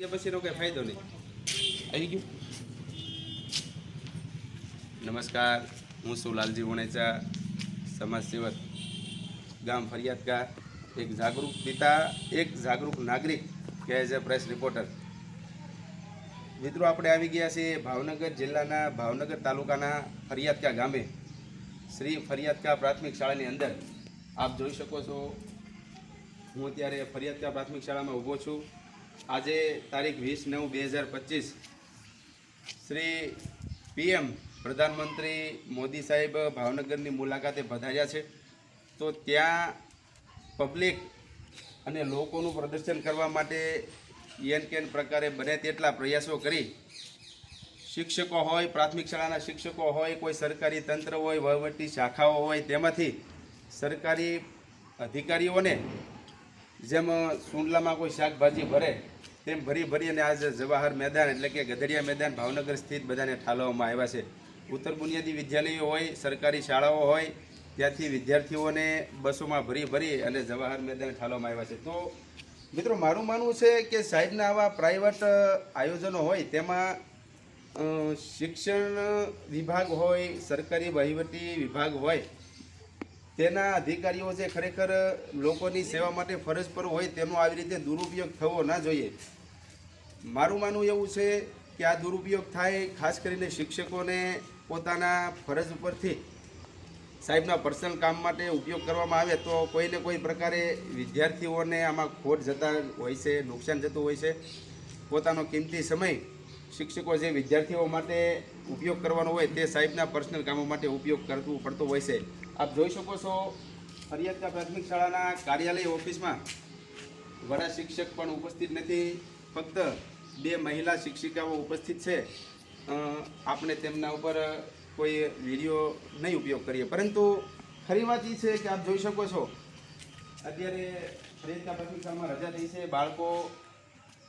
કંઈ ફાયદો નહીં. આવી ગયું. નમસ્કાર, હું છું લાલજી વણેચા સમાજ સેવક ગામ ફરિયાદકા એક જાગૃત પિતા, એક જાગૃત નાગરિક, કે એઝ અ પ્રેસ રિપોર્ટર. મિત્રો, આપણે આવી ગયા છીએ ભાવનગર જિલ્લાના ભાવનગર તાલુકાના ફરિયાદકા ગામે. શ્રી ફરિયાદકા પ્રાથમિક શાળાની અંદર. આપ જોઈ શકો છો, હું અત્યારે ફરિયાદકા પ્રાથમિક શાળામાં ઊભો છું. આજે તારીખ વીસ નવ બે હજાર પચીસ, શ્રી પીએમ પ્રધાનમંત્રી મોદી સાહેબ ભાવનગરની મુલાકાતે પધાર્યા છે. તો ત્યાં પબ્લિક અને લોકોનું પ્રદર્શન કરવા માટે એન કેન પ્રકારે બને તેટલા પ્રયાસો કરી. શિક્ષકો હોય, પ્રાથમિક શાળાના શિક્ષકો હોય, કોઈ સરકારી તંત્ર હોય, વહીવટી શાખાઓ હોય, તેમાંથી સરકારી અધિકારીઓને જેમ સુંડલામાં કોઈ શાકભાજી ભરે, તેમ ભરી ભરી અને આજ જવાહર મેદાન એટલે કે ગધડિયા મેદાન ભાવનગર સ્થિત બધાને ઠાલવવામાં આવ્યા છે. ઉત્તર બુનિયાદી વિદ્યાલયો હોય, સરકારી શાળાઓ હોય, ત્યાંથી વિદ્યાર્થીઓને બસોમાં ભરી ભરી અને જવાહર મેદાન ઠાલવવામાં આવ્યા છે. તો મિત્રો, મારું માનવું છે કે સાહેબના આવા પ્રાઇવેટ આયોજનો હોય, તેમાં શિક્ષણ વિભાગ હોય, સરકારી વહીવટી વિભાગ હોય તેના અધિકારીઓ જે ખરેખર લોકોની સેવા માટે ફરજ પર હોય તેનો આવી રીતે દુરુપયોગ થવો ના જોઈએ. મારું માનવું એવું છે કે આ દુરુપયોગ થાય ખાસ કરીને શિક્ષકોને પોતાના ફરજ ઉપરથી. સાહેબના પર્સનલ કામ માટે ઉપયોગ કરવામાં આવે તો કોઈને કોઈ પ્રકારે વિદ્યાર્થીઓને આમાં ખોટ જતા હોય છે, નુકસાન જતું હોય છે. પોતાનો કિંમતી સમય શિક્ષકો જે વિદ્યાર્થીઓ માટે ઉપયોગ કરવાનો હોય તે સાહેબના પર્સનલ કામો માટે ઉપયોગ કરવું પડતો હોય છે. આપ જોઈ શકો છો ફરિયાદના પ્રાથમિક શાળાના કાર્યાલય ઓફિસમાં વડા શિક્ષક પણ ઉપસ્થિત નથી. ફક્ત બે મહિલા શિક્ષિકાઓ ઉપસ્થિત છે. આપણે તેમના ઉપર કોઈ વીડિયો નહીં ઉપયોગ કરીએ. પરંતુ ખરી વાત એ છે કે આપ જોઈ શકો છો, અત્યારે ફરિયાદના પ્રાથમિક શાળામાં રજા થઈ છે, બાળકો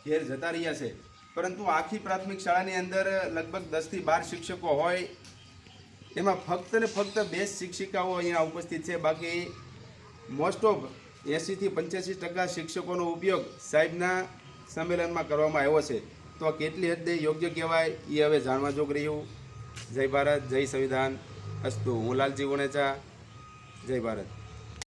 ઘેર જતા રહ્યા છે. પરંતુ આખી પ્રાથમિક શાળાની અંદર લગભગ દસથી બાર શિક્ષકો હોય એમાં ફક્ત ને ફક્ત બે શિક્ષિકાઓ અહીંયા ઉપસ્થિત છે. બાકી મોસ્ટ ઓફ એંસીથી પંચ્યાસી ટકા શિક્ષકોનો ઉપયોગ સાહેબના સંમેલનમાં કરવામાં આવ્યો છે. તો આ કેટલી હદે યોગ્ય કહેવાય એ હવે જાણવા જોગ રહ્યું. જય ભારત, જય સંવિધાન. અસ્તુ. હું લાલજી વણેચા. જય ભારત.